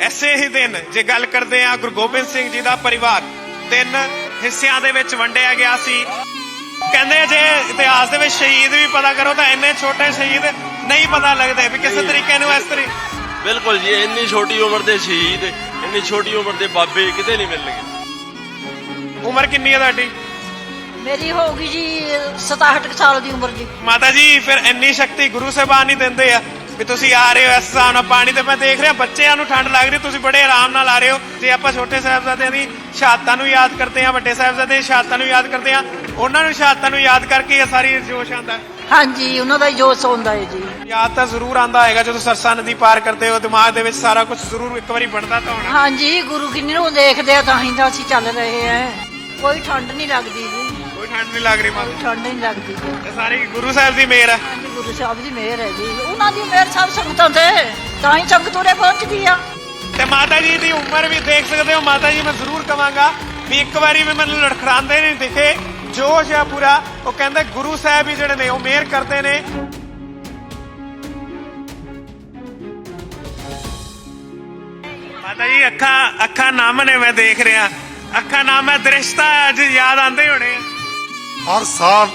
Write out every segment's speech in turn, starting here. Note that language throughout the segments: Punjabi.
ਐਸੇ ਹੀ ਦਿਨ ਜੇ ਗੱਲ ਕਰਦੇ ਆ ਗੁਰੂ ਗੋਬਿੰਦ ਸਿੰਘ ਜੀ ਦਾ ਪਰਿਵਾਰ ਤਿੰਨ ਹਿੱਸਿਆਂ ਦੇ ਵਿੱਚ ਵੰਡਿਆ ਗਿਆ ਸੀ। ਕਹਿੰਦੇ ਜੇ ਇਤਿਹਾਸ ਦੇ ਵਿੱਚ ਸ਼ਹੀਦ ਵੀ ਪਤਾ ਕਰੋ ਤਾਂ ਇੰਨੇ ਛੋਟੇ ਸ਼ਹੀਦ ਨਹੀਂ ਪਤਾ ਲੱਗਦੇ ਵੀ ਕਿਸੇ ਤਰੀਕੇ ਨੂੰ ਇਸ ਤਰੀ ਬਿਲਕੁਲ ਜੀ ਇੰਨੀ ਛੋਟੀ ਉਮਰ ਦੇ ਸ਼ਹੀਦ ਇੰਨੀ ਛੋਟੀ ਉਮਰ ਦੇ ਬਾਬੇ ਕਿਤੇ ਨਹੀਂ ਮਿਲਣਗੇ। ਉਮਰ ਕਿੰਨੀ ਹੈ ਤੁਹਾਡੀ? ਮੇਰੀ ਹੋਊਗੀ ਜੀ 67 ਕੁ ਸਾਲ ਦੀ ਉਮਰ ਜੀ। ਮਾਤਾ ਜੀ ਫਿਰ ਇੰਨੀ ਸ਼ਕਤੀ ਗੁਰੂ ਸਾਹਿਬਾਨ ਹੀ ਦਿੰਦੇ ਆ। ਵੀ ਤੁਸੀਂ ਆ ਰਹੇ ਹੋ ਇਸ ਹਿਸਾਬ ਨਾਲ ਪਾਣੀ ਤੇ ਮੈਂ ਦੇਖ ਰਿਹਾ ਬੱਚਿਆਂ ਨੂੰ ਠੰਡ ਲੱਗ ਰਹੀ ਤੁਸੀਂ ਬੜੇ ਆਰਾਮ ਨਾਲ ਆ ਰਹੇ ਹੋ। ਜੇ ਆਪਾਂ ਛੋਟੇ ਸਾਹਿਬਜ਼ਾਦਿਆਂ ਦੀ ਸ਼ਹਾਦਤਾਂ ਨੂੰ ਯਾਦ ਕਰਦੇ ਆ ਵੱਡੇ ਸਾਹਿਬਜ਼ਾਦੇ ਦੀ ਸ਼ਹਾਦਤਾਂ ਨੂੰ ਯਾਦ ਕਰਦੇ ਆ ਉਹਨਾਂ ਨੂੰ ਸ਼ਹਾਦਤਾਂ ਨੂੰ ਯਾਦ ਕਰਕੇ ਇਹ ਸਾਰੀ ਜੋਸ਼ ਆਉਂਦਾ ਹਾਂਜੀ ਉਹਨਾਂ ਦਾ ਹੀ ਜੋਸ਼ ਹੁੰਦਾ ਹੈ ਜੀ। ਯਾਦ ਤਾਂ ਜ਼ਰੂਰ ਆਉਂਦਾ ਹੋਏਗਾ ਜਦੋਂ ਸਰਸਾ ਨਦੀ ਪਾਰ ਕਰਦੇ ਹੋ ਦਿਮਾਗ ਦੇ ਵਿੱਚ ਸਾਰਾ ਕੁਝ ਜ਼ਰੂਰ ਇੱਕ ਵਾਰੀ ਬਣਦਾ ਤਾਂ ਹੋਣਾ। ਹਾਂਜੀ ਗੁਰੂ ਕਿੰਨੇ ਨੂੰ ਦੇਖਦੇ ਆ ਤਾਂ ਹੀ ਤਾਂ ਅਸੀਂ ਚੱਲ ਰਹੇ ਆ ਕੋਈ ਠੰਡ ਨਹੀਂ ਲੱਗਦੀ ਜੀ। ਠੰਡ ਨਹੀਂ ਲੱਗ ਰਹੀ ਮਾਤਾ ਠੰਡ ਨਹੀਂ ਲੱਗਦੀ ਜੀ। ਇਹ ਸਾਰੀ ਗੁਰੂ ਸਾਹਿਬ ਦੀ ਮਿਹਰ ਹੈ। ਹਾਂਜੀ ਗੁਰੂ ਸਾਹਿਬ ਦੀ ਮਿਹਰ ਹੈ ਜੀ। ਉਹਨਾਂ ਦੀ ਮਿਹਰ ਸਭ ਸੰਗਤਾਂ ਤੇ। ਤਾਂ ਹੀ ਸੰਗਤ ਉਰੇ ਪਹੁੰਚਦੀ ਆ। ਤੇ ਮਾਤਾ ਜੀ ਦੀ ਉਮਰ ਵੀ ਦੇਖ ਸਕਦੇ ਹੋ। ਮਾਤਾ ਜੀ ਮੈਂ ਜ਼ਰੂਰ ਕਵਾਂਗਾ ਵੀ ਇੱਕ ਵਾਰੀ ਵੀ ਮੈਨੂੰ ਲੜਖੜਾਉਂਦੇ ਨਹੀਂ ਦਿਖੇ। ਜੋਸ਼ ਆ ਪੂਰਾ। ਉਹ ਕਹਿੰਦੇ ਗੁਰੂ ਸਾਹਿਬ ਹੀ ਜਿਹੜੇ ਨੇ ਉਹ ਮਿਹਰ ਕਰਦੇ ਨੇ। ਮਾਤਾ ਜੀ ਅੱਖਾਂ ਅੱਖਾਂ ਨਮ ਨੇ ਮੈਂ ਦੇਖ ਰਿਹਾ। ਅੱਖਾਂ ਨਮ ਹੈ ਦ੍ਰਿਸ਼ਤਾ ਅੱਜ ਯਾਦ ਆਉਂਦੇ ਹੋਣੇ ਹਰ ਸਾਲ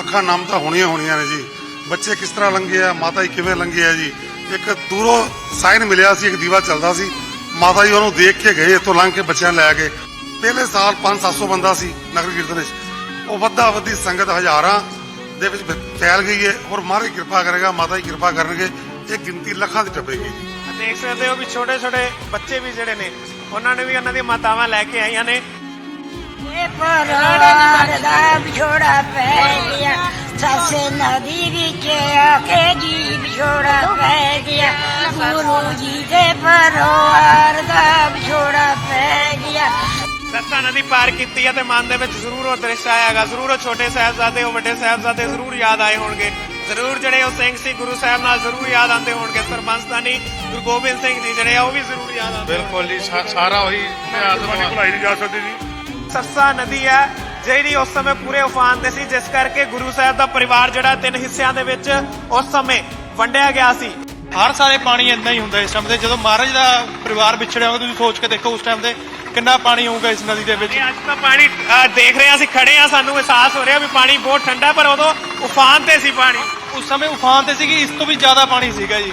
ਅੱਖਾਂ ਨਮ ਤਾਂ ਹੋਣੀਆਂ ਹੋਣੀਆਂ ਨੇ ਜੀ। ਬੱਚੇ ਕਿਸ ਤਰ੍ਹਾਂ ਲੰਘੇ ਆ, ਮਾਤਾ ਜੀ ਕਿਵੇਂ ਲੰਘੇ ਆ ਜੀ। ਇੱਕ ਦੂਰੋਂ ਸਾਈਨ ਮਿਲਿਆ ਸੀ, ਇੱਕ ਦੀਵਾ ਚੱਲਦਾ ਸੀ। ਮਾਤਾ ਜੀ ਉਹਨੂੰ ਦੇਖ ਕੇ ਗਏ, ਇੱਥੋਂ ਲੰਘ ਕੇ ਬੱਚਿਆਂ ਲੈ ਕੇ ਪਹਿਲੇ ਸਾਲ 5-700 ਬੰਦਾ ਸੀ ਨਗਰ ਕੀਰਤਨ ਵਿੱਚ। ਉਹ ਵੱਧਾ ਵੱਧੀ ਸੰਗਤ ਹਜ਼ਾਰਾਂ ਦੇ ਵਿੱਚ ਫੈਲ ਗਈ ਹੈ ਔਰ ਮਹਾਰਾਜ ਕਿਰਪਾ ਕਰੇਗਾ, ਮਾਤਾ ਜੀ ਕਿਰਪਾ ਕਰਨਗੇ। ਇਹ ਗਿਣਤੀ ਲੱਖਾਂ ਦੀ ਟੱਪੇਗੀ। ਦੇਖ ਸਕਦੇ ਹੋ ਵੀ ਛੋਟੇ ਛੋਟੇ ਬੱਚੇ ਵੀ ਜਿਹੜੇ ਨੇ, ਉਹਨਾਂ ਨੇ ਵੀ ਉਹਨਾਂ ਦੀਆਂ ਮਾਤਾਵਾਂ ਲੈ ਕੇ ਆਈਆਂ ਨੇ। ਇਹ ਪਰਾੜ ਦਾ ਵਿਛੋੜਾ ਪੈ ਗਿਆ ਸੱਸੇ ਨਦੀ ਵਿੱਚ ਆ ਕੇ ਜੀ ਵਿਛੋੜਾ ਪੈ ਗਿਆ ਗੁਰੂ ਜੀ ਦੇ ਪਰਵਾਰ ਦਾ ਵਿਛੋੜਾ ਪੈ ਗਿਆ ਸੱਸਾ ਨਦੀ ਪਾਰ ਕੀਤੀ ਹੈ ਤੇ ਮਨ ਦੇ ਵਿੱਚ ਜ਼ਰੂਰ ਉਹ ਦ੍ਰਿਸ਼ ਆਇਆਗਾ ਜ਼ਰੂਰ ਉਹ ਛੋਟੇ ਸਾਹਿਬਜ਼ਾਦੇ ਉਹ ਵੱਡੇ ਸਾਹਿਬਜ਼ਾਦੇ ਜ਼ਰੂਰ ਯਾਦ ਆਏ ਹੋਣਗੇ। ਜ਼ਰੂਰ ਜਿਹੜੇ ਉਹ ਸਿੰਘ ਸੀ ਗੁਰੂ ਸਾਹਿਬ ਨਾਲ ਜ਼ਰੂਰ ਯਾਦ ਆਉਂਦੇ ਹੋਣਗੇ। ਸਰਬੰਸਤਾਨੀ ਗੁਰੂ ਗੋਬਿੰਦ ਸਿੰਘ ਜੀ ਜਿਹੜੇ ਆ ਉਹ ਵੀ ਜ਼ਰੂਰ ਯਾਦ ਆਉਂਦੇ ਬਿਲਕੁਲ ਜੀ ਸਾਰਾ ਉਹੀ ਇਤਿਹਾਸ ਨੂੰ ਭੁਲਾਈ ਨਹੀਂ ਜਾ ਸਕਦੀ ਜੀ। ਸੱਸਾ ਨਦੀ ਹੈ ਜਿਹੜੀ ਉਸ ਸਮੇਂ ਪੂਰੇ ਉਫਾਨ ਤੇ ਸੀ ਜਿਸ ਕਰਕੇ ਗੁਰੂ ਸਾਹਿਬ ਦਾ ਪਰਿਵਾਰ ਜਿਹੜਾ ਤਿੰਨ ਹਿੱਸਿਆਂ ਦੇ ਵਿੱਚ ਉਸ ਸਮੇਂ ਵੰਡਿਆ ਗਿਆ ਸੀ। ਹਰ ਸਾਲੇ ਪਾਣੀ ਇੰਨਾ ਹੀ ਹੁੰਦਾ ਇਸ ਟਾਈਮ ਤੇ ਜਦੋਂ ਮਹਾਰਾਜ ਦਾ ਪਰਿਵਾਰ ਵਿਛੜਿਆ ਹੋਵੇ ਤੁਸੀਂ ਸੋਚ ਕੇ ਦੇਖੋ ਉਸ ਟਾਈਮ ਤੇ ਕਿੰਨਾ ਪਾਣੀ ਹੋਊਗਾ ਇਸ ਨਦੀ ਦੇ ਵਿੱਚ। ਅੱਜ ਤਾਂ ਪਾਣੀ ਦੇਖ ਰਹੇ ਹਾਂ ਅਸੀਂ ਖੜੇ ਆ ਸਾਨੂੰ ਅਹਿਸਾਸ ਹੋ ਰਿਹਾ ਵੀ ਪਾਣੀ ਬਹੁਤ ਠੰਡਾ ਪਰ ਉਦੋਂ ਉਫਾਨ ਤੇ ਸੀ ਪਾਣੀ। ਉਸ ਸਮੇਂ ਉਫਾਨ ਤੇ ਸੀਗੀ ਇਸ ਤੋਂ ਵੀ ਜ਼ਿਆਦਾ ਪਾਣੀ ਸੀਗਾ ਜੀ।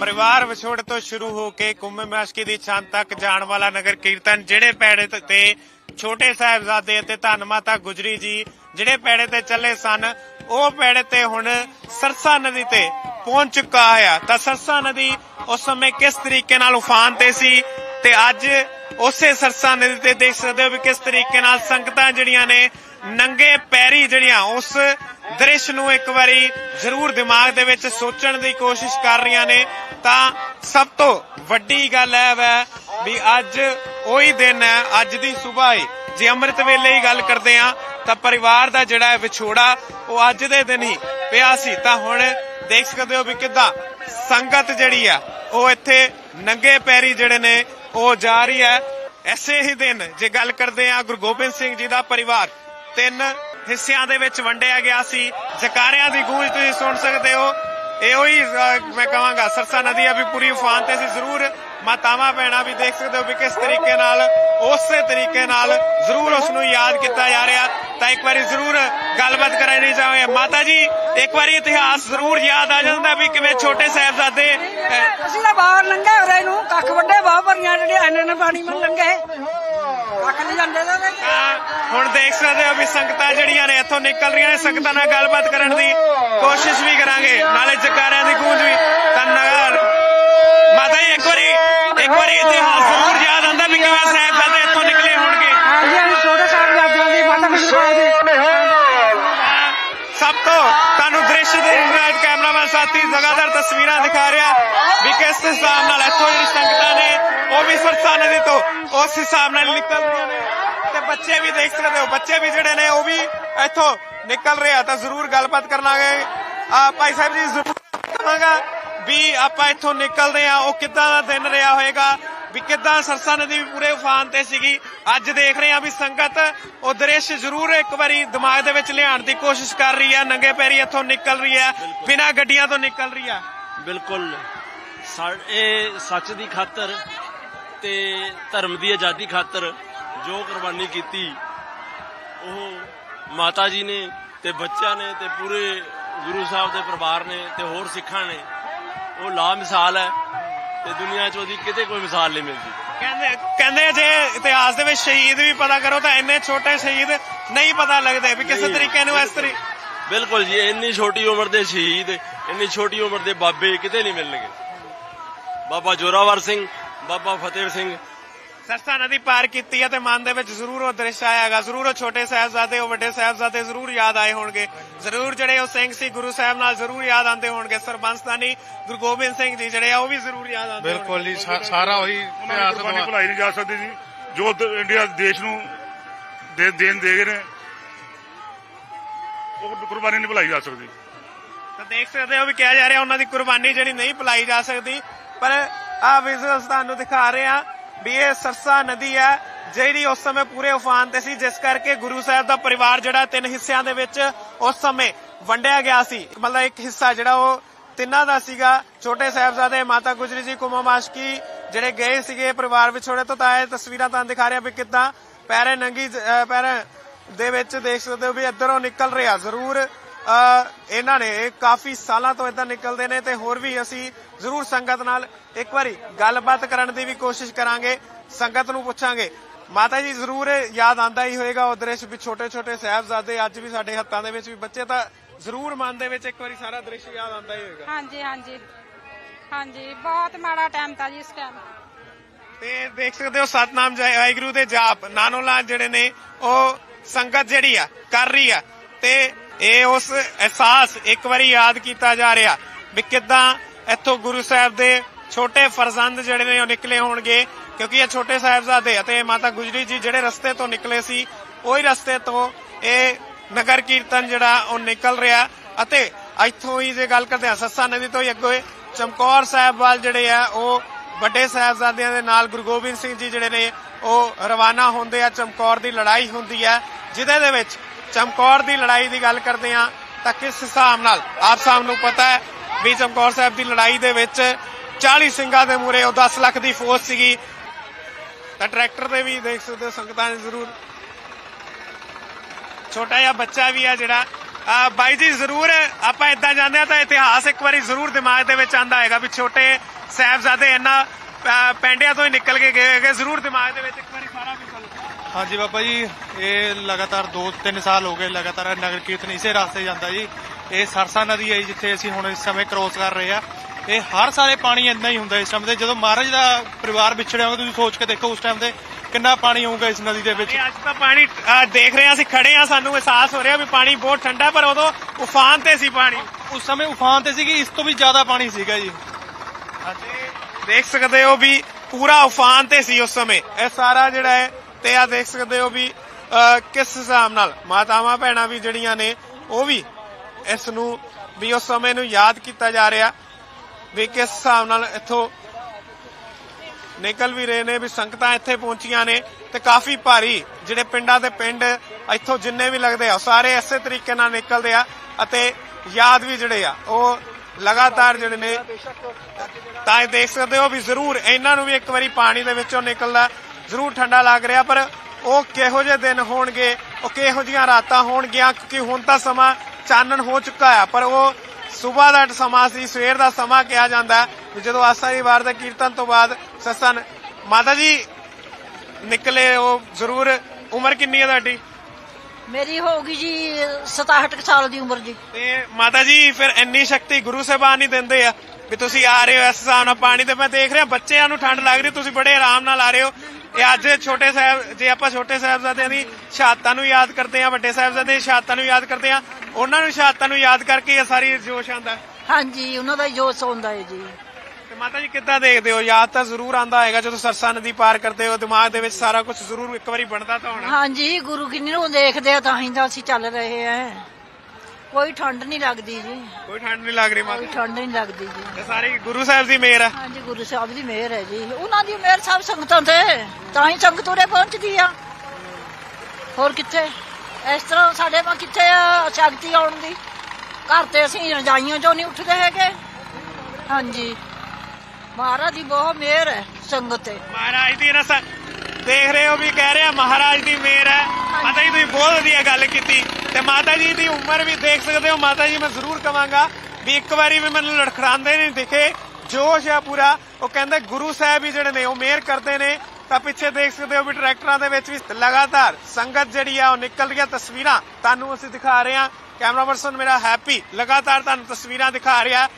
ਪਰਿਵਾਰ ਵਿਛੋੜ ਤੋਂ ਸ਼ੁਰੂ ਹੋ ਕੇ ਕੁੰਭ ਮਾਸ਼ਕੀ ਦੀ ਛਾਂ ਤੱਕ ਜਾਣ ਵਾਲਾ ਨਗਰ ਕੀਰਤਨ ਜਿਹੜੇ ਪੈੜੇ ਤੇ- ਤੇ ਛੋਟੇ ਸਾਹਿਬਜ਼ਾਦੇ ਅਤੇ ਧੰਨ ਮਾਤਾ ਗੁਜਰੀ ਜੀ ਜਿਹੜੇ ਪੈੜੇ ਤੇ ਚੱਲੇ ਸਨ, ਉਹ ਪੈੜੇ ਤੇ ਹੁਣ ਸਰਸਾ ਨਦੀ ਤੇ ਪਹੁੰਚ ਚੁੱਕਾ ਹੈ ਤਾਂ ਸਰਸਾ ਨਦੀ ਉਸ ਸਮੇਂ ਕਿਸ ਤਰੀਕੇ ਨਾਲ ਉਫਾਨ ਤੇ ਸੀ ਤੇ ਅੱਜ ਉਸੇ ਸਰਸਾ ਨਦੀ ਤੇ ਦੇਖ ਸਕਦੇ ਹੋ ਵੀ ਕਿਸ ਤਰੀਕੇ ਨਾਲ ਸੰਗਤਾਂ ਜਿਹੜੀਆਂ ਨੇ ਨੰਗੇ ਪੈਰੀ ਜਿਹੜੀਆਂ ਉਸ ਦ੍ਰਿਸ਼ ਨੂੰ ਇੱਕ ਵਾਰੀ ਜ਼ਰੂਰ ਦਿਮਾਗ ਦੇ ਵਿੱਚ ਸੋਚਣ ਦੀ ਕੋਸ਼ਿਸ਼ ਕਰ ਰਹੀਆਂ ਨੇ, ਤਾਂ ਸਭ ਤੋਂ ਵੱਡੀ ਗੱਲ ਹੈ ਵੈ ਵੀ ਅੱਜ ਉਹੀ ਦਿਨ ਹੈ, ਅੱਜ ਦੀ ਸਵੇਰ ਹੀ। ਜੇ ਅੰਮ੍ਰਿਤ ਵੇਲੇ ਹੀ ਗੱਲ ਕਰਦੇ ਆ ਤਾਂ ਪਰਿਵਾਰ ਦਾ ਜਿਹੜਾ ਹੈ ਵਿਛੋੜਾ, ਉਹ ਅੱਜ ਦੇ ਦਿਨ ਹੀ ਪਿਆ ਸੀ। ਤਾਂ ਹੁਣ ਦੇਖ ਸਕਦੇ ਹੋ ਵੀ ਕਿੱਦਾਂ ਸੰਗਤ ਜਿਹੜੀ ਆ ਉਹ ਇੱਥੇ ਨੰਗੇ ਪੈਰੀ ਜਿਹੜੇ ਨੇ, ਉਹ ਜਾ ਰਹੀ ਹੈ। ਐਸੇ ਹੀ ਦਿਨ ਜੇ ਗੱਲ ਕਰਦੇ ਆ ਗੁਰੂ ਗੋਬਿੰਦ ਸਿੰਘ ਜੀ ਦਾ ਪਰਿਵਾਰ ਤਿੰਨ ਹਿੱਸਿਆਂ ਦੇ ਵਿੱਚ ਵੰਡਿਆ ਗਿਆ ਸੀ। ਜਕਾਰਿਆਂ ਦੀ ਗੂੰਜ ਤੁਸੀਂ ਸੁਣ ਸਕਦੇ ਹੋ। ਇਹੋ ਹੀ ਮੈਂ ਕਹਾਂਗਾ ਸਰਸਾ ਨਦੀ ਆ ਵੀ ਪੂਰੀ ਉਫਾਨ ਤੇ ਸੀ। ਜ਼ਰੂਰ ਮਾਤਾਵਾਂ ਭੈਣਾਂ ਵੀ ਦੇਖ ਸਕਦੇ ਹੋ ਵੀ ਕਿਸ ਤਰੀਕੇ ਨਾਲ ਉਸੇ ਤਰੀਕੇ ਨਾਲ ਜ਼ਰੂਰ ਉਸ ਨੂੰ ਯਾਦ ਕੀਤਾ ਜਾ ਰਿਹਾ। ਤਾਂ ਇੱਕ ਵਾਰੀ ਜ਼ਰੂਰ ਗੱਲਬਾਤ ਕਰਾਂਗੇ ਜਾਵੇ। ਮਾਤਾ ਜੀ ਇੱਕ ਵਾਰੀ ਇਤਿਹਾਸ ਜ਼ਰੂਰ ਯਾਦ ਆ ਜਾਂਦਾ ਵੀ ਕਿਵੇਂ ਛੋਟੇ ਸਾਹਿਬਜ਼ਾਦੇ ਅਹ, ਅਸੀਂ ਤਾਂ ਬਾਹਰ ਲੰਘੇ ਉਰੇ ਨੂੰ ਕੱਖ ਵੱਡੇ ਬਾਹ ਭਰੀਆਂ ਜਿਹੜੇ ਇੰਨੇ ਨੇ ਪਾਣੀ ਮਨ ਲੰਘੇ। ਹੁਣ ਦੇਖ ਸਕਦੇ ਹੋ ਵੀ ਸੰਗਤਾਂ ਜਿਹੜੀਆਂ ਨੇ ਇੱਥੋਂ ਨਿਕਲ ਰਹੀਆਂ ਨੇ। ਸੰਗਤਾਂ ਨਾਲ ਗੱਲਬਾਤ ਕਰਨ ਦੀ ਕੋਸ਼ਿਸ਼ ਵੀ ਕਰਾਂਗੇ। ਨਾਲੇ ਜਕਾਰਿਆਂ ਦੀ ਗੂੰਜ ਵੀ ਤਾਂ ਮਾਤਾ ਜੀ, ਇੱਕ ਵਾਰੀ ਇੱਕ ਵਾਰੀ ਇਤਿਹਾਸ ਜ਼ਰੂਰ ਯਾਦ ਆਉਂਦਾ ਵੀ ਕਿਵੇਂ ਸਾਹਿਬ। ਸਭ ਤੁਹਾਨੂੰ ਦ੍ਰਿਸ਼ ਦੇ ਨਾਲ ਕੈਮਰਾਮੈਨ ਸਾਥੀ ਲਗਾਤਾਰ ਤਸਵੀਰਾਂ ਦਿਖਾ ਰਿਹਾ। ਵੀ ਕਿਸ ਹਿਸਾਬ ਨਾਲ ਇੱਥੋਂ ਜਿਹੜੀ ਸੰਗਤਾਂ ਨੇ, ਉਹ ਵੀ ਸਰਸਾ ਨਦੀ ਤੋਂ ਉਸ ਹਿਸਾਬ ਨਾਲ ਨਿਕਲ ਨੇ। ਤੇ ਬੱਚੇ ਵੀ ਦੇਖ ਸਕਦੇ ਹੋ, ਬੱਚੇ ਵੀ ਜਿਹੜੇ ਨੇ, ਉਹ ਵੀ ਇੱਥੋਂ ਨਿਕਲ ਰਹੇ ਆ। ਤਾਂ ਜ਼ਰੂਰ ਗੱਲਬਾਤ ਕਰਨਾਗੇ। ਆ, ਭਾਈ ਸਾਹਿਬ ਜੀ, ਜ਼ਰੂਰ ਕਹਾਂਗਾ ਵੀ ਆਪਾਂ ਇੱਥੋਂ ਨਿਕਲਦੇ ਆ। ਉਹ ਕਿੱਦਾਂ ਦਾ ਦਿਨ ਰਿਹਾ ਹੋਏਗਾ? ਵੀ ਕਿੱਦਾਂ ਸਰਸਾ ਨਦੀ ਵੀ ਪੂਰੇ ਉਫਾਨ ਤੇ ਸੀਗੀ? ਅੱਜ ਦੇਖ ਰਹੇ ਆ ਵੀ ਸੰਗਤ ਉਹ ਦ੍ਰਿਸ਼ ਜ਼ਰੂਰ ਇੱਕ ਵਾਰੀ ਦਿਮਾਗ ਦੇ ਵਿੱਚ ਲਿਆਉਣ ਦੀ ਕੋਸ਼ਿਸ਼ ਕਰ ਰਹੀ ਹੈ। ਨੰਗੇ ਪੈਰੀ ਇੱਥੋਂ ਨਿਕਲ ਰਹੀ ਹੈ। ਬਿਨਾਂ ਗੱਡੀਆਂ ਤੋਂ ਨਿਕਲ ਰਹੀ ਹੈ। ਬਿਲਕੁਲ। ਇਹ ਸੱਚ ਦੀ ਖਾਤਰ ਤੇ ਧਰਮ ਦੀ ਆਜ਼ਾਦੀ ਖਾਤਰ ਜੋ ਕੁਰਬਾਨੀ ਕੀਤੀ ਉਹ ਮਾਤਾ ਜੀ ਨੇ ਤੇ ਬੱਚਿਆਂ ਨੇ ਤੇ ਪੂਰੇ ਗੁਰੂ ਸਾਹਿਬ ਦੇ ਪਰਿਵਾਰ ਨੇ ਤੇ ਹੋਰ ਸਿੱਖਾਂ ਨੇ ਉਹ ਲਾ ਮਿਸਾਲ ਹੈ ਤੇ ਦੁਨੀਆ 'ਚ ਉਹਦੀ ਕਿਤੇ ਕੋਈ ਮਿਸਾਲ ਨਹੀਂ ਮਿਲਦੀ। ਕਹਿੰਦੇ ਜੇ ਇਤਿਹਾਸ ਦੇ ਵਿੱਚ ਸ਼ਹੀਦ ਵੀ ਪਤਾ ਕਰੋ ਤਾਂ ਇੰਨੇ ਛੋਟੇ ਸ਼ਹੀਦ ਨਹੀਂ ਪਤਾ ਲੱਗਦੇ ਵੀ ਕਿਸੇ ਤਰੀਕੇ ਨੂੰ ਇਸ ਤਰੀ ਬਿਲਕੁਲ ਜੀ ਇੰਨੀ ਛੋਟੀ ਉਮਰ ਦੇ ਸ਼ਹੀਦ ਇੰਨੀ ਛੋਟੀ ਉਮਰ ਦੇ ਬਾਬੇ ਕਿਤੇ ਨਹੀਂ ਮਿਲਣਗੇ। ਬਾਬਾ ਜੋਰਾਵਰ ਸਿੰਘ ਬਾਬਾ ਫਤਿਹ ਸਿੰਘ ਸਰਸਾ ਨਦੀ ਪਾਰ ਕੀਤੀ ਹੈ ਤੇ ਮਨ ਦੇ ਵਿੱਚ ਜ਼ਰੂਰ ਉਹ ਦ੍ਰਿਸ਼ ਆਇਆਗਾ। ਜ਼ਰੂਰ ਉਹ ਛੋਟੇ ਸਾਹਿਬਜ਼ਾਦੇ ਉਹ ਵੱਡੇ ਸਾਹਿਬਜ਼ਾਦੇ ਜ਼ਰੂਰ ਯਾਦ ਆਏ ਹੋਣਗੇ। ਜ਼ਰੂਰ ਜਿਹੜੇ ਉਹ ਸਿੰਘ ਸੀ ਗੁਰੂ ਸਾਹਿਬ ਨਾਲ ਜ਼ਰੂਰ ਯਾਦ ਆਉਂਦੇ ਹੋਣਗੇ। ਸਰਬੰਸਤਾਨੀ ਗੁਰੂ ਗੋਬਿੰਦ ਸਿੰਘ ਜੀ ਜਿਹੜੇ ਆ ਉਹ ਵੀ ਜ਼ਰੂਰ ਯਾਦ ਆਉਂਦੇ ਬਿਲਕੁਲ ਜੀ ਸਾਰਾ ਉਹੀ ਇਤਿਹਾਸ ਦੁਆ- ਭੁਲਾਈ ਨਹੀਂ ਜਾ ਸਕਦੀ ਜੀ। ਜੋ ਇੰਡੀਆ ਦੇਸ਼ ਨੂੰ ਦੇ ਦੇਣ ਦੇ ਗਏ ਨੇ ਉਹ ਕੁਰਬਾਨੀ ਨਹੀਂ ਭੁਲਾਈ ਜਾ ਸਕਦੀ। ਤਾਂ ਦੇਖ ਸਕਦੇ ਹੋ ਵੀ ਕਿਹਾ ਜਾ ਰਿਹਾ ਉਹਨਾਂ ਦੀ ਕੁਰਬਾਨੀ ਜਿਹੜੀ ਨਹੀਂ ਭੁਲਾਈ ਜਾ ਸਕਦੀ। ਪਰ ਆ ਵਿਜ਼ੂਅਲਸ ਤੁਹਾਨੂੰ ਦਿਖਾ ਰਹੇ ਆ ਵੀ ਇਹ ਸਰਸਾ ਨਦੀ ਹੈ, ਜਿਹੜੀ ਉਸ ਸਮੇਂ ਪੂਰੇ ਉਫਾਨ ਤੇ ਸੀ, ਜਿਸ ਕਰਕੇ ਗੁਰੂ ਸਾਹਿਬ ਦਾ ਪਰਿਵਾਰ ਜਿਹੜਾ ਤਿੰਨ ਹਿੱਸਿਆਂ ਦੇ ਵਿੱਚ ਉਸ ਸਮੇਂ ਵੰਡਿਆ ਗਿਆ ਸੀ। ਮਤਲਬ ਇੱਕ ਹਿੱਸਾ ਜਿਹੜਾ ਉਹ ਤਿੰਨਾਂ ਦਾ ਸੀਗਾ, ਛੋਟੇ ਸਾਹਿਬਜ਼ਾਦੇ ਮਾਤਾ ਗੁਜਰੀ ਜੀ, ਕੁਮਾ ਮਾਸ਼ਕੀ, ਜਿਹੜੇ ਗਏ ਸੀਗੇ ਪਰਿਵਾਰ ਵਿਛੋੜੇ ਤੋਂ, ਤਾਂ ਇਹ ਤਸਵੀਰਾਂ ਤੁਹਾਨੂੰ ਦਿਖਾ ਰਿਹਾ ਵੀ ਕਿਦਾਂ ਪੈਰੇ ਨੰਗੀ ਜ- ਦੇ ਵਿੱਚ ਦੇਖ ਸਕਦੇ ਹੋ ਵੀ ਇੱਧਰੋਂ ਨਿਕਲ ਰਿਹਾ। ਜ਼ਰੂਰ ਇਹਨਾਂ ਨੇ ਕਾਫੀ ਸਾਲਾਂ ਤੋਂ ਇਦਾਂ ਨਿਕਲਦੇ ਨੇ ਤੇ ਹੋਰ ਵੀ ਅਸੀਂ ਜ਼ਰੂਰ ਸੰਗਤ ਨਾਲ ਇੱਕ ਵਾਰੀ ਗੱਲਬਾਤ ਕਰਨ ਦੀ ਵੀ ਕੋਸ਼ਿਸ਼ ਕਰਾਂਗੇ ਸੰਗਤ ਨੂੰ ਪੁੱਛਾਂਗੇ। ਮਾਤਾ ਜੀ ਜ਼ਰੂਰ ਯਾਦ ਆਂਦਾ ਹੀ ਹੋਏਗਾ ਉਹ ਦ੍ਰਿਸ਼ ਵੀ ਛੋਟੇ ਛੋਟੇ ਸਾਹਿਬਜ਼ਾਦੇ ਅੱਜ ਵੀ ਸਾਡੇ ਹੱਥਾਂ ਦੇ ਵਿੱਚ ਵੀ ਬੱਚੇ ਤਾਂ ਜ਼ਰੂਰ ਮਨ ਦੇ ਵਿੱਚ ਇੱਕ ਵਾਰੀ ਸਾਰਾ ਦ੍ਰਿਸ਼ ਯਾਦ ਆਂਦਾ ਹੀ ਹੋਏਗਾ। ਹਾਂਜੀ ਹਾਂਜੀ। ਹਾਂਜੀ ਬਹੁਤ ਮਾੜਾ ਟਾਈਮ ਤਾਂ ਜੀ ਇਸ ਟਾਈਮ। ਤੇ ਦੇਖ ਸਕਦੇ ਹੋ ਸਤਨਾਮ ਜੈ ਵਾਹਿਗੁਰੂ ਦੇ ਜਾਪ। ਨਾਨੋਲਾ ਜਿਹੜੇ ਨੇ ਉਹ ਸੰਗਤ ਜਿਹੜੀ ਆ ਕਰ ਰਹੀ ਆ। ਤੇ ਇਹ ਉਸ ਅਹਿਸਾਸ ਇੱਕ ਵਾਰੀ ਯਾਦ ਕੀਤਾ ਜਾ ਰਿਹਾ ਵੀ ਕਿਦਾਂ ਇੱਥੋਂ ਗੁਰੂ ਸਾਹਿਬ ਦੇ ਛੋਟੇ ਫਰਜ਼ੰਦ ਜਿਹੜੇ ਨੇ ਉਹ ਨਿਕਲੇ ਹੋਣਗੇ, ਕਿਉਂਕਿ ਇਹ ਛੋਟੇ ਸਾਹਿਬਜ਼ਾਦੇ ਅਤੇ ਮਾਤਾ ਗੁਜਰੀ ਜੀ ਜਿਹੜੇ ਰਸਤੇ ਤੋਂ ਨਿਕਲੇ ਸੀ, ਉਹੀ ਰਸਤੇ ਤੋਂ ਇਹ ਨਗਰ ਕੀਰਤਨ ਜਿਹੜਾ ਉਹ ਨਿਕਲ ਰਿਹਾ ਅਤੇ ਇੱਥੋਂ ਹੀ ਜੇ ਗੱਲ ਕਰਦੇ ਹਾਂ, ਸੱਸਾ ਨਦੀ ਤੋਂ ਹੀ ਅੱਗੇ ਚਮਕੌਰ ਸਾਹਿਬ ਵੱਲ ਜਿਹੜੇ ਆ, ਉਹ ਵੱਡੇ ਸਾਹਿਬਜ਼ਾਦਿਆਂ ਦੇ ਨਾਲ ਗੁਰੂ ਗੋਬਿੰਦ ਸਿੰਘ ਜੀ ਜਿਹੜੇ ਨੇ, ਉਹ ਰਵਾਨਾ ਹੁੰਦੇ ਆ, ਚਮਕੌਰ ਦੀ ਲੜਾਈ ਹੁੰਦੀ ਹੈ ਜਿਹਦੇ ਦੇ ਵਿੱਚ ਚਮਕੌਰ ਦੀ ਲੜਾਈ ਦੀ ਗੱਲ ਕਰਦੇ ਆ ਤਾਂ ਕਿਸ ਹਿਸਾਬ ਨਾਲ? ਆਪ ਸਭ ਨੂੰ ਪਤਾ ਹੈ ਵੀ ਚਮਕੌਰ ਸਾਹਿਬ ਦੀ ਲੜਾਈ ਦੇ ਵਿੱਚ 40 ਸਿੰਘਾਂ ਦੇ ਮੂਰੇ ਉਹ 10 ਲੱਖ ਦੀ ਫੌਜ ਸੀਗੀ। ਤਾਂ ਟਰੈਕਟਰ ਤੇ ਵੀ ਦੇਖ ਸਕਦੇ ਹੋ ਸੰਗਤਾਂ ਨੇ ਜ਼ਰੂਰ ਛੋਟਾ ਜਿਹਾ ਬੱਚਾ ਵੀ ਆ ਜਿਹੜਾ। ਬਾਈ ਜੀ ਜ਼ਰੂਰ ਆਪਾਂ ਇਦਾਂ ਜਾਂਦੇ ਆ ਤਾਂ ਇਤਿਹਾਸ ਇੱਕ ਵਾਰੀ ਜ਼ਰੂਰ ਦਿਮਾਗ ਦੇ ਵਿੱਚ ਆਂਦਾ ਹੈਗਾ ਵੀ ਛੋਟੇ ਸਾਹਿਬਜ਼ਾਦੇ ਇੰਨਾ ਅ, ਪੈਂਡਿਆਂ ਤੋਂ ਹੀ ਨਿਕਲ ਕੇ ਗਏ ਹੈਗੇ। ਜ਼ਰੂਰ ਦਿਮਾਗ ਦੇ ਵਿੱਚ ਇੱਕ ਵਾਰੀ ਸਾਰਾ ਹਾਂਜੀ ਬਾਬਾ ਜੀ ਇਹ ਲਗਾਤਾਰ 2-3 ਸਾਲ ਹੋ ਗਏ ਲਗਾਤਾਰ ਇਹ ਨਗਰ ਕੀਰਤਨ ਇਸੇ ਰਸਤੇ ਜਾਂਦਾ ਜੀ। ਇਹ ਸਰਸਾ ਨਦੀ ਹੈ ਜਿੱਥੇ ਅਸੀਂ ਹੁਣ ਇਸ ਸਮੇਂ ਕ੍ਰੋਸ ਕਰ ਰਹੇ ਆ ਇਹ ਹਰ ਸਾਲੇ ਪਾਣੀ ਇੰਨਾ ਹੀ ਹੁੰਦਾ ਇਸ ਟਾਈਮ ਤੇ। ਜਦੋਂ ਮਹਾਰਾਜ ਦਾ ਪਰਿਵਾਰ ਵਿਛੜਿਆ ਹੋਵੇ ਤੁਸੀਂ ਸੋਚ ਕੇ ਦੇਖੋ ਉਸ ਟਾਈਮ ਤੇ ਕਿੰਨਾ ਪਾਣੀ ਹੋਊਗਾ ਇਸ ਨਦੀ ਦੇ ਵਿੱਚ। ਅੱਜ ਤਾਂ ਪਾਣੀ ਦੇਖ ਰਹੇ ਆ ਅਸੀਂ ਖੜੇ ਆ ਸਾਨੂੰ ਅਹਿਸਾਸ ਹੋ ਰਿਹਾ ਵੀ ਪਾਣੀ ਬਹੁਤ ਠੰਡਾ ਪਰ ਉਦੋਂ ਉਫਾਨ ਤੇ ਸੀ ਪਾਣੀ। ਉਸ ਸਮੇਂ ਉਫਾਨ ਤੇ ਸੀਗੀ ਇਸ ਤੋਂ ਵੀ ਜ਼ਿਆਦਾ ਪਾਣੀ ਸੀਗਾ ਜੀ। ਦੇਖ ਸਕਦੇ ਹੋ ਵੀ ਪੂਰਾ ਉਫਾਨ ਤੇ ਸੀ ਉਸ ਸਮੇਂ। ਇਹ ਸਾਰਾ ਜਿਹੜਾ ਹੈ ਤੇ ਆ ਦੇਖ ਸਕਦੇ ਹੋ ਵੀ ਅ, ਕਿਸ ਹਿਸਾਬ ਨਾਲ ਮਾਤਾਵਾਂ ਭੈਣਾਂ ਵੀ ਜਿਹੜੀਆਂ ਨੇ ਉਹ ਵੀ ਇਸ ਨੂੰ ਵੀ ਉਸ ਸਮੇਂ ਨੂੰ ਯਾਦ ਕੀਤਾ ਜਾ ਰਿਹਾ ਵੀ ਕਿਸ ਹਿਸਾਬ ਨਾਲ ਇੱਥੋਂ ਨਿਕਲ ਵੀ ਰਹੇ ਨੇ ਵੀ ਸੰਗਤਾਂ ਇੱਥੇ ਪਹੁੰਚੀਆਂ ਨੇ ਤੇ ਕਾਫੀ ਭਾਰੀ ਜਿਹੜੇ ਪਿੰਡਾਂ ਦੇ ਪਿੰਡ ਇੱਥੋਂ ਜਿੰਨੇ ਵੀ ਲੱਗਦੇ ਆ ਸਾਰੇ ਇਸੇ ਤਰੀਕੇ ਨਾਲ ਨਿਕਲਦੇ ਆ ਅਤੇ ਯਾਦ ਵੀ ਜਿਹੜੇ ਆ ਉਹ ਲਗਾਤਾਰ ਜਿਹੜੇ ਨੇ ਤਾਂ ਇਹ ਦੇਖ ਸਕਦੇ ਹੋ ਵੀ ਜ਼ਰੂਰ ਇਹਨਾਂ ਨੂੰ ਵੀ ਇੱਕ ਵਾਰੀ ਪਾਣੀ ਦੇ ਵਿੱਚੋਂ ਨਿਕਲਦਾ ਜ਼ਰੂਰ ਠੰਡਾ ਲੱਗ ਰਿਹਾ ਪਰ ਉਹ ਕਿਹੋ ਜਿਹੇ ਦਿਨ ਹੋਣਗੇ ਉਹ ਕਿਹੋ ਜੀਆਂ ਰਾਤਾਂ ਹੋਣਗੀਆਂ ਕਿਉਂਕਿ ਹੁਣ ਤਾਂ ਸਮਾਂ ਚਾਨਣ ਹੋ ਚੁੱਕਾ ਆ ਪਰ ਉਹ ਸਵੇਰ ਦਾ ਸਮਾਂ ਸੀ ਸਵੇਰ ਦਾ ਸਮਾਂ ਕਿਹਾ ਜਾਂਦਾ ਹੈ ਜਦੋਂ ਆਸਾਰੀ ਵਾਰ ਦੇ ਕੀਰਤਨ ਤੋਂ ਬਾਅਦ ਸਸਨ ਮਾਤਾ ਜੀ ਨਿਕਲੇ ਉਹ ਜ਼ਰੂਰ ਉਮਰ ਕਿੰਨੀ ਹੈ ਤੁਹਾਡੀ? ਮੇਰੀ ਹੋਊਗੀ ਜੀ 67 ਕੁ ਸਾਲ ਦੀ ਉਮਰ ਜੀ। ਤੇ ਮਾਤਾ ਜੀ ਫਿਰ ਇੰਨੀ ਸ਼ਕਤੀ ਗੁਰੂ ਸਾਹਿਬਾਨ ਹੀ ਦਿੰਦੇ ਆ ਵੀ ਤੁਸੀਂ ਆ ਰਹੇ ਹੋ ਇਸ ਹਿਸਾਬ ਨਾਲ ਪਾਣੀ ਤੇ ਮੈਂ ਦੇਖ ਰਿਹਾ ਬੱਚਿਆਂ ਨੂੰ ਠੰਡ ਲੱਗ ਰਹੀ ਤੁਸੀਂ ਬੜੇ ਆਰਾਮ ਨਾਲ ਆ ਰਹੇ ਹੋ। ਇਹ ਅੱਜ ਛੋਟੇ ਸਾਹਿਬ ਜੇ ਆਪਾਂ ਛੋਟੇ ਸਾਹਿਬਜ਼ਾਦਿਆਂ ਦੀ ਸ਼ਹਾਦਤਾਂ ਨੂੰ ਯਾਦ ਕਰਦੇ ਆ ਵੱਡੇ ਸਾਹਿਬਜ਼ਾਦੇ ਦੀ ਸ਼ਹਾਦਤਾਂ ਨੂੰ ਯਾਦ ਕਰਦੇ ਆ ਉਹਨਾਂ ਨੂੰ ਸ਼ਹਾਦਤਾਂ ਨੂੰ ਯਾਦ ਕਰਕੇ ਇਹ ਸਾਰੀ ਜੋਸ਼ ਆਂਦਾ ਹਾਂਜੀ ਉਹਨਾਂ ਦਾ ਜੋਸ਼ ਹੁੰਦਾ ਹੈ ਜੀ। ਤੇ ਮਾਤਾ ਜੀ ਕਿੱਦਾਂ ਦੇਖਦੇ ਹੋ? ਯਾਦ ਤਾਂ ਜ਼ਰੂਰ ਆਂਦਾ ਹੋਏਗਾ ਜਦੋਂ ਸਰਸਾ ਨਦੀ ਪਾਰ ਕਰਦੇ ਹੋ ਦਿਮਾਗ ਦੇ ਵਿੱਚ ਸਾਰਾ ਕੁਝ ਜ਼ਰੂਰ ਇੱਕ ਵਾਰੀ ਬਣਦਾ ਤਾਂ ਹੋਣਾ। ਹਾਂਜੀ ਗੁਰੂ ਕਿੰਨੀ ਨੂੰ ਦੇਖਦੇ ਆ ਤਾਂ ਹੀ ਤਾਂ ਅਸੀਂ ਚੱਲ ਰਹੇ ਆ ਕੋਈ ਠੰਡ ਨਹੀਂ ਲੱਗਦੀ ਜੀ। ਕੋਈ ਠੰਡ ਨਹੀਂ ਲੱਗ ਰਹੀ ਕੋਈ ਮਾਤਾ ਠੰਡ ਨਹੀਂ ਲੱਗਦੀ ਜੀ। ਇਹ ਸਾਰੀ ਗੁਰੂ ਸਾਹਿਬ ਦੀ ਮਿਹਰ ਹੈ ਹਾਂਜੀ ਗੁਰੂ ਸਾਹਿਬ ਦੀ ਮਿਹਰ ਹੈ ਜੀ। ਉਹਨਾਂ ਦੀ ਮਿਹਰ ਸਭ ਸੰਗਤਾਂ ਤੇ। ਤਾਂ ਹੀ ਸੰਗਤ ਉਰੇ ਪਹੁੰਚਦੀ ਆ। ਹੋਰ ਕਿੱਥੇ? ਇਸ ਤਰ੍ਹਾਂ ਸਾਡੇ ਮਾ ਕਿੱਥੇ ਆ ਸ਼ਕਤੀ ਆਉਣ ਦੀ? ਘਰ ਤੇ ਅਸੀਂ ਰਜਾਈਆਂ ਚੋਂ ਨਹੀਂ ਉੱਠਦੇ ਹੈਗੇ। ਹਾਂਜੀ। ਮਹਾਰਾਜ ਦੀ ਬਹੁਤ ਮਿਹਰ ਹੈ ਸੰਗਤ ਤੇ। ਮਹਾਰਾਜ ਦੀ ਰਸ ਦੇਖ ਰਹੇ ਹੋ ਵੀ ਕਹਿ ਰਿਹਾ ਮਹਾਰਾਜ ਦੀ ਮਿਹਰ ਹੈ। ਮਾਤਾ ਜੀ ਤੁਸੀਂ ਬਹੁਤ ਵਧੀਆ ਗੱਲ ਕੀਤੀ। ਤੇ ਮਾਤਾ ਜੀ ਦੀ ਉਮਰ ਵੀ ਦੇਖ ਸਕਦੇ ਹੋ। ਮਾਤਾ ਜੀ, ਮੈਂ ਜ਼ਰੂਰ ਕਵਾਂਗਾ ਵੀ ਇੱਕ ਵਾਰੀ ਵੀ ਮੈਨੂੰ ਲੜਖੜਾਉਂਦੇ ਨਹੀਂ ਦਿਖੇ। ਜੋਸ਼ ਆ ਪੂਰਾ। ਉਹ ਕਹਿੰਦੇ ਗੁਰੂ ਸਾਹਿਬ ਵੀ ਜਿਹੜੇ ਨੇ, ਉਹ ਮਿਹਰ ਕਰਦੇ ਨੇ। ਤਾਂ ਪਿੱਛੇ ਦੇਖ ਸਕਦੇ ਹੋ ਵੀ ਟਰੈਕਟਰਾਂ ਦੇ ਵਿੱਚ ਵੀ ਲਗਾਤਾਰ ਸੰਗਤ ਜਿਹੜੀ ਆ, ਉਹ ਨਿਕਲ ਰਹੀਆਂ ਤਸਵੀਰਾਂ ਤੁਹਾਨੂੰ ਅਸੀਂ ਦਿਖਾ ਰਹੇ ਹਾਂ। ਕੈਮਰਾ ਪਰਸਨ ਮੇਰਾ ਹੈਪੀ ਲਗਾਤਾਰ ਤੁਹਾਨੂੰ ਤਸਵੀਰਾਂ ਦਿਖਾ ਰਿਹਾ।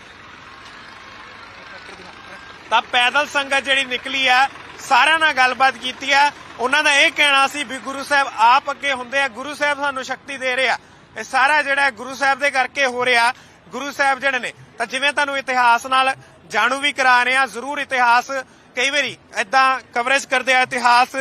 ਤਾਂ ਪੈਦਲ ਸੰਗਤ ਜਿਹੜੀ ਨਿਕਲੀ ਆ, ਸਾਰਿਆਂ ਨਾਲ ਗੱਲਬਾਤ ਕੀਤੀ ਆ। ਉਹਨਾਂ ਦਾ ਇਹ ਕਹਿਣਾ ਸੀ ਵੀ ਗੁਰੂ ਸਾਹਿਬ ਆਪ ਅੱਗੇ ਹੁੰਦੇ ਆ, ਗੁਰੂ ਸਾਹਿਬ ਸਾਨੂੰ ਸ਼ਕਤੀ ਦੇ ਰਹੇ ਆ। ਇਹ ਸਾਰਾ ਜਿਹੜਾ ਗੁਰੂ ਸਾਹਿਬ ਦੇ ਕਰਕੇ ਹੋ ਰਿਹਾ, ਗੁਰੂ ਸਾਹਿਬ ਜਿਹੜੇ ਨੇ, ਤਾਂ ਜਿਵੇਂ ਤੁਹਾਨੂੰ ਇਤਿਹਾਸ ਨਾਲ ਜਾਣੂ ਵੀ ਕਰਾ ਰਹੇ ਆ, ਜ਼ਰੂਰ ਇਤਿਹਾਸ ਕਈ ਵਾਰੀ ਐਦਾਂ ਕਵਰੇਜ ਕਰਦੇ ਆ, ਇਤਿਹਾਸ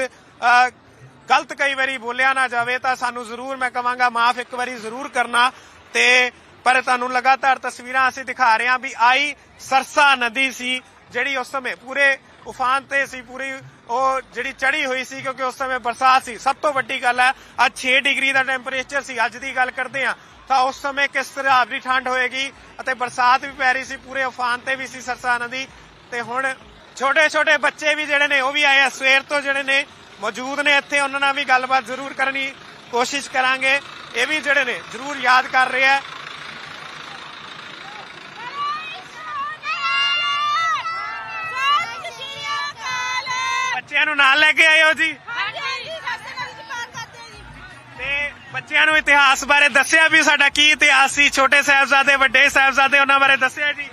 ਗਲਤ ਕਈ ਵਾਰੀ ਬੋਲਿਆ ਨਾ ਜਾਵੇ, ਤਾਂ ਸਾਨੂੰ ਜ਼ਰੂਰ ਮੈਂ ਕਵਾਂਗਾ ਮਾਫ ਇੱਕ ਵਾਰੀ ਜ਼ਰੂਰ ਕਰਨਾ। ਤੇ ਪਰ ਤੁਹਾਨੂੰ ਲਗਾਤਾਰ ਤਸਵੀਰਾਂ ਅਸੀਂ ਦਿਖਾ ਰਹੇ ਹਾਂ ਵੀ ਆਈ ਸਰਸਾ ਨਦੀ ਸੀ, ਜਿਹੜੀ ਉਸ ਸਮੇਂ ਪੂਰੇ ਉਫਾਨ ਤੇ ਸੀ ਪੂਰੀ, ਉਹ ਜਿਹੜੀ ਚੜੀ ਹੋਈ ਸੀ ਕਿਉਂਕਿ ਉਸ ਸਮੇਂ ਬਰਸਾਤ ਸੀ। ਸਭ ਤੋਂ ਵੱਡੀ ਗੱਲ ਹੈ, ਅੱਜ 6 ਡਿਗਰੀ ਦਾ ਟੈਂਪਰੇਚਰ ਸੀ, ਅੱਜ ਦੀ ਗੱਲ ਕਰਦੇ ਹਾਂ। ਤਾਂ ਉਸ ਸਮੇਂ ਕਿਸ ਤਰ੍ਹਾਂ ਦੀ ਠੰਡ ਹੋਏਗੀ ਅਤੇ ਬਰਸਾਤ ਵੀ ਪੈ ਰਹੀ ਸੀ, ਪੂਰੇ ਉਫਾਨ ਤੇ ਵੀ ਸੀ ਸਰਸਾ ਨਦੀ। ਤੇ ਹੁਣ ਛੋਟੇ ਛੋਟੇ ਬੱਚੇ ਵੀ ਜਿਹੜੇ ਨੇ, ਉਹ ਵੀ ਆਏ ਆ, ਸਵੇਰ ਤੋਂ ਜਿਹੜੇ ਨੇ, ਮੌਜੂਦ ਨੇ ਇੱਥੇ, ਉਹਨਾਂ ਨਾਲ ਵੀ ਗੱਲਬਾਤ ਜ਼ਰੂਰ ਕਰਨੀ ਕੋਸ਼ਿਸ਼ ਕਰਾਂਗੇ। ਇਹ ਵੀ ਜਿਹੜੇ ਨੇ, ਜ਼ਰੂਰ ਯਾਦ ਕਰ ਰਹੇ ਆ। ਬੱਚਿਆਂ ਨੂੰ ਨਾਲ ਲੈ ਕੇ ਆਇਓ ਜੀ। ਤੇ ਬੱਚਿਆਂ ਨੂੰ ਇਤਿਹਾਸ ਬਾਰੇ ਦੱਸਿਆ ਵੀ ਸਾਡਾ ਕੀ ਇਤਿਹਾਸ ਸੀ ਛੋਟੇ ਸਾਹਿਬਜ਼ਾਦੇ ਵੱਡੇ ਸਾਹਿਬਜ਼ਾਦੇ ਉਹਨਾਂ ਬਾਰੇ ਦੱਸਿਆ ਜੀ।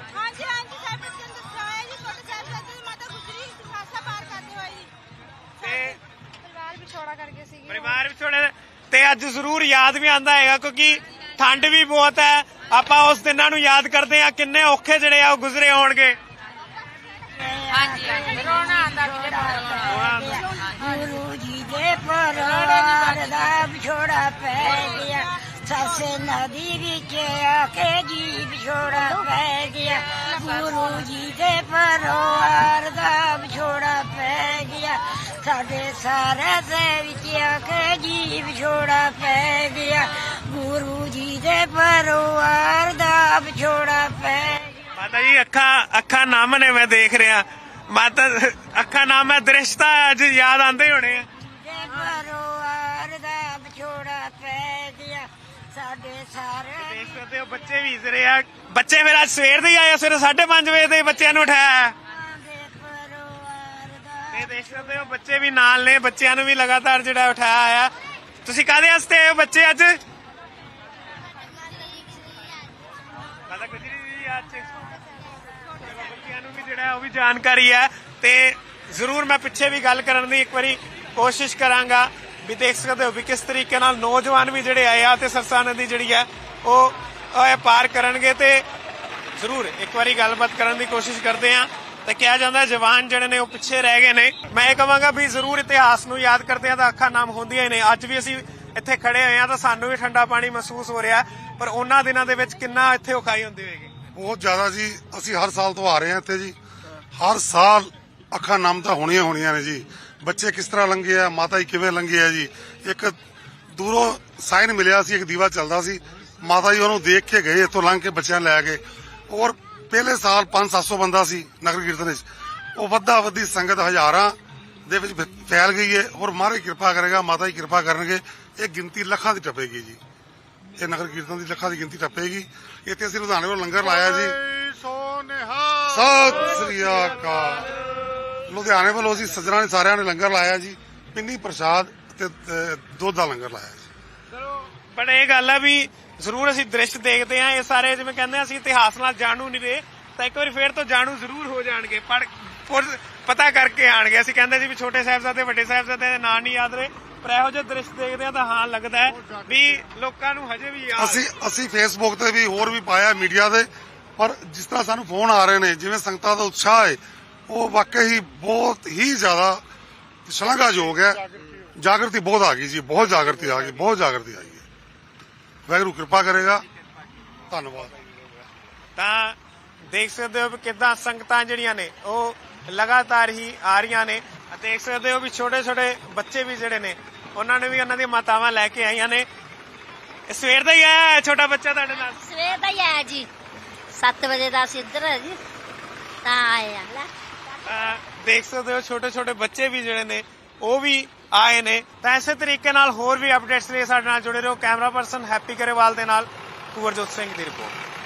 ਤੇ ਪਰਿਵਾਰ ਵਿਛੋੜਾ ਕਰਕੇ ਸੀਗੀ। ਪਰਿਵਾਰ ਵਿਛੋੜੇ ਤੇ ਅੱਜ ਜ਼ਰੂਰ ਯਾਦ ਵੀ ਆਂਦਾ ਹੈਗਾ ਕਿਉਂਕਿ ਠੰਡ ਵੀ ਬਹੁਤ ਹੈ। ਆਪਾਂ ਉਸ ਦਿਨਾਂ ਨੂੰ ਯਾਦ ਕਰਦੇ ਆ ਕਿੰਨੇ ਔਖੇ ਜਿਹੜੇ ਆ ਉਹ ਗੁਜ਼ਰੇ ਹੋਣਗੇ। ਗੁਰੂ ਜੀ ਦੇ ਪਰਵਾਰ ਦਾ ਵਿਛੋੜਾ ਪੈ ਗਿਆ। ਸੱਸੇ ਨਦੀ ਵਿੱਚ ਆ ਕੇ ਜੀ ਵਿਛੋੜਾ ਪੈ ਗਿਆ। ਗੁਰੂ ਜੀ ਦੇ ਪਰਵਾਰ ਦਾ ਵਿਛੋੜਾ ਪੈ ਗਿਆ। ਸਾਡੇ ਸਾਰੇ ਦੇ ਵਿੱਚ ਆ ਕੇ ਜੀ ਵਿਛੋੜਾ ਪੈ ਗਿਆ। ਗੁਰੂ ਜੀ ਦੇ ਪਰਵਾਰ ਦਾ ਵਿਛੋੜਾ ਪੈ ਗਿਆ। ਮਾਤਾ ਜੀ ਅੱਖਾਂ ਅੱਖਾਂ ਨਾਮ ਨੇ ਮੈਂ ਦੇਖ ਰਿਹਾ। ਮਾਤਾ ਅੱਖਾਂ ਨਾਮ ਹੈ ਦ੍ਰਿਸ਼ਤਾ ਅੱਜ ਯਾਦ ਆਉਂਦੇ ਹੋਣੇ ਆ। ਦੇ ਪਰਵਾਰ ਦਾ ਵਿਛੋੜਾ ਪੈ ਗਿਆ ਸਾਡੇ ਸਾਰੇ ਦੇਖ ਸਕਦੇ ਹੋ ਬੱਚੇ ਵੀ ਇਜ਼ਰੇ ਆ। ਬੱਚੇ ਫਿਰ ਅੱਜ ਸਵੇਰ ਦੇ ਹੀ ਆਏ ਆ, ਸਵੇਰੇ 5:30 ਵਜੇ ਦੇ ਬੱਚਿਆਂ ਨੂੰ ਉਠਾਇਆ ਹੈ। ਦੇ ਪਰਵਾਰ ਦਾ। ਤੇ ਦੇਖ ਸਕਦੇ ਹੋ ਬੱਚੇ ਵੀ ਨਾਲ ਨੇ ਬੱਚਿਆਂ ਨੂੰ ਵੀ ਲਗਾਤਾਰ ਜਿਹੜਾ ਉਠਾਇਆ ਆ ਤੁਸੀਂ ਕਾਹਦੇ ਵਾਸਤੇ ਆਏ ਹੋ ਬੱਚੇ ਅੱਜ? ਮਾਤਾ ਗੁਜਰੀ ਜੀ ਅੱਜ। ਜਿਹੜਾ ਉਹ ਵੀ ਜਾਣਕਾਰੀ ਹੈ। ਤੇ ਜ਼ਰੂਰ ਮੈਂ ਪਿੱਛੇ ਵੀ ਗੱਲ ਕਰਨ ਦੀ ਇੱਕ ਵਾਰੀ ਕੋਸ਼ਿਸ਼ ਕਰਾਂਗਾ ਵੀ ਦੇਖ ਸਕਦੇ ਹੋ ਵੀ ਕਿਸ ਤਰੀਕੇ ਨਾਲ ਨੌਜਵਾਨ ਵੀ ਜਿਹੜੇ ਆਏ ਆ ਤੇ ਸਰਸਾ ਨਦੀ ਜਿਹੜੀ ਹੈ, ਉਹ ਇਹ ਪਾਰ ਕਰਨਗੇ ਤੇ ਜ਼ਰੂਰ ਇੱਕ ਵਾਰੀ ਗੱਲਬਾਤ ਕਰਨ ਦੀ ਕੋਸ਼ਿਸ਼ ਕਰਦੇ ਆ ਤੇ ਕਿਹਾ ਜਾਂਦਾ ਜਵਾਨ ਜਿਹੜੇ ਨੇ ਉਹ ਪਿੱਛੇ ਰਹਿ ਗਏ ਨੇ। ਮੈਂ ਇਹ ਕਹਾਂਗਾ ਵੀ ਜ਼ਰੂਰ ਇਤਿਹਾਸ ਨੂੰ ਯਾਦ ਕਰਦੇ ਆ ਤਾਂ ਅੱਖਾਂ ਨਾਮ ਹੁੰਦੀਆਂ ਹੀ ਨੇ। ਅੱਜ ਵੀ ਅਸੀਂ ਇੱਥੇ ਖੜੇ ਹੋਏ ਆ ਤਾਂ ਸਾਨੂੰ ਵੀ ਠੰਡਾ ਪਾਣੀ ਮਹਿਸੂਸ ਹੋ ਰਿਹਾ ਪਰ ਉਹਨਾਂ ਦਿਨਾਂ ਦੇ ਵਿੱਚ ਕਿੰਨਾ ਇੱਥੇ ਔਖਾਈ ਹੁੰਦੀ ਹੋਏਗੀ ਬਹੁਤ ਜ਼ਿਆਦਾ ਜੀ। ਅਸੀਂ ਹਰ ਸਾਲ ਤੋਂ ਆ ਰਹੇ ਹਾਂ ਇੱਥੇ ਜੀ। ਹਰ ਸਾਲ ਅੱਖਾਂ ਨਮ ਤਾਂ ਹੋਣੀਆਂ ਹੋਣੀਆਂ ਨੇ ਜੀ। ਬੱਚੇ ਕਿਸ ਤਰ੍ਹਾਂ ਲੰਘੇ ਆ, ਮਾਤਾ ਜੀ ਕਿਵੇਂ ਲੰਘੇ ਆ ਜੀ। ਇੱਕ ਦੂਰੋਂ ਸਾਈਨ ਮਿਲਿਆ ਸੀ, ਇੱਕ ਦੀਵਾ ਚੱਲਦਾ ਸੀ। ਮਾਤਾ ਜੀ ਉਹਨੂੰ ਦੇਖ ਕੇ ਗਏ, ਇੱਥੋਂ ਲੰਘ ਕੇ ਬੱਚਿਆਂ ਲੈ ਗਏ। ਔਰ ਪਹਿਲੇ ਸਾਲ 5-700 ਬੰਦਾ ਸੀ ਨਗਰ ਕੀਰਤਨ ਵਿੱਚ। ਉਹ ਵੱਧਾ ਵੱਧੀ ਸੰਗਤ ਹਜ਼ਾਰਾਂ ਦੇ ਵਿੱਚ ਫੈਲ ਗਈ ਹੈ ਔਰ ਮਹਾਰਾਜ ਕਿਰਪਾ ਕਰੇਗਾ, ਮਾਤਾ ਜੀ ਕਿਰਪਾ ਕਰਨਗੇ। ਇਹ ਗਿਣਤੀ ਲੱਖਾਂ ਦੀ ਟੱਪੇਗੀ ਜੀ। ਇਹ ਨਗਰ ਕੀਰਤਨ ਦੀ ਲੱਖਾਂ ਦੀ ਗਿਣਤੀ ਟੱਪੇਗੀ। ਇੱਥੇ ਅਸੀਂ ਲੁਧਿਆਣੇ ਵੱਲੋਂ ਲੰਗਰ ਲਾਇਆ ਜੀ ਸਤਿ ਸ੍ਰੀ ਅਕਾਲ। ਲੁਧਿਆਣੇ ਵੱਲੋਂ ਅਸੀਂ ਸੱਜਣਾ ਨੇ ਸਾਰਿਆਂ ਨੇ ਲੰਗਰ ਲਾਇਆ ਜੀ ਪਿੰਨੀ ਪ੍ਰਸ਼ਾਦ ਤੇ ਤੇ ਦੁੱਧ ਦਾ ਲੰਗਰ ਲਾਇਆ ਜੀ। ਬਟ ਇਹ ਗੱਲ ਆ ਵੀ ਜ਼ਰੂਰ ਅਸੀਂ ਦ੍ਰਿਸ਼ ਦੇਖਦੇ ਆ ਇਹ ਸਾਰੇ ਜਿਵੇਂ ਕਹਿੰਦੇ ਆ ਅਸੀਂ ਇਤਿਹਾਸ ਨਾਲ ਜਾਣੂ ਨਹੀਂ ਰਹੇ ਤਾਂ ਇੱਕ ਵਾਰੀ ਫੇਰ ਤੋਂ ਜਾਣੂ ਜ਼ਰੂਰ ਹੋ ਜਾਣਗੇ ਪਰ ਪੁਰ- ਪਤਾ ਕਰਕੇ ਆਣਗੇ। ਅਸੀਂ ਕਹਿੰਦੇ ਸੀ ਵੀ ਛੋਟੇ ਸਾਹਿਬਜ਼ਾਦੇ ਵੱਡੇ ਸਾਹਿਬਜ਼ਾਦੇ ਦੇ ਨਾਂ ਨਹੀਂ ਯਾਦ ਰਹੇ ਪਰ ਇਹੋ ਜਿਹੇ ਦ੍ਰਿਸ਼ ਦੇਖਦੇ ਆ ਤਾਂ ਹਾਂ ਲੱਗਦਾ ਹੈ ਵੀ ਲੋਕਾਂ ਨੂੰ ਹਜੇ ਵੀ ਯਾਦ ਅਸੀਂ ਅਸੀਂ ਫੇਸਬੁੱਕ ਤੇ ਵੀ ਹੋਰ ਵੀ ਪਾਇਆ ਮੀਡੀਆ ਤੇ ਪਰ ਜਿਸ ਤਰ੍ਹਾਂ ਸਾਨੂੰ ਫੋਨ ਆ ਰਹੇ ਨੇ ਜਿਵੇਂ ਸੰਗਤਾਂ ਦਾ ਉਤਸ਼ਾਹ ਹੈ ਉਹ ਵਾਕਈ ਹੀ ਬਹੁਤ ਹੀ ਜ਼ਿਆਦਾ ਸ਼ਲਾਘਾਯੋਗ ਹੈ। ਜਾਗਰਤੀ ਬਹੁਤ ਆ ਗਈ ਜੀ ਬਹੁਤ ਜਾਗਰਤੀ ਆ ਗਈ ਬਹੁਤ ਜਾਗਰਤੀ ਆ ਗਈ ਹੈ। ਵਾਹਿਗੁਰੂ ਕਿਰਪਾ ਕਰੇਗਾ। ਧੰਨਵਾਦ। ਤਾਂ ਦੇਖ ਸਕਦੇ ਹੋ ਵੀ ਕਿਦਾਂ ਸੰਗਤਾਂ ਜਿਹੜੀਆਂ ਨੇ ਉਹ ਲਗਾਤਾਰ ਹੀ ਆ ਰਹੀਆਂ ਨੇ ਅਤੇ ਦੇਖ ਸਕਦੇ ਹੋ ਵੀ ਛੋਟੇ ਛੋਟੇ ਬੱਚੇ ਵੀ ਜਿਹੜੇ ਨੇ ਉਹਨਾਂ ਨੇ ਵੀ ਉਹਨਾਂ ਦੀਆਂ ਮਾਤਾਵਾਂ ਲੈ ਕੇ ਆਈਆਂ ਨੇ। ਸਵੇਰ ਦਾ ਹੀ ਆਇਆ ਹੈ ਛੋਟਾ ਬੱਚਾ ਤੁਹਾਡੇ ਨਾਲ? ਸਵੇਰ ਦਾ ਹੀ ਆਇਆ ਜੀ। 7 ਵਜੇ ਦਾ ਅਸੀਂ ਇੱਧਰ ਹੈ ਜੀ। ਤਾਂ ਆਏ ਆ, ਲੈ। ਤਾਂ ਦੇਖ ਸਕਦੇ ਹੋ ਛੋਟੇ ਛੋਟੇ ਬੱਚੇ ਵੀ ਜਿਹੜੇ ਨੇ, ਉਹ ਵੀ ਆਏ ਨੇ। ਤਾਂ ਇਸੇ ਤਰੀਕੇ ਨਾਲ ਹੋਰ ਵੀ ਅਪਡੇਟਸ ਲਈ ਸਾਡੇ ਨਾਲ ਜੁੜੇ ਰਹੋ। ਕੈਮਰਾ ਪਰਸਨ ਹੈਪੀ ਗਰੇਵਾਲ ਦੇ ਨਾਲ, ਕੁਵਰਜੋਤ ਸਿੰਘ ਦੀ ਰਿਪੋਰਟ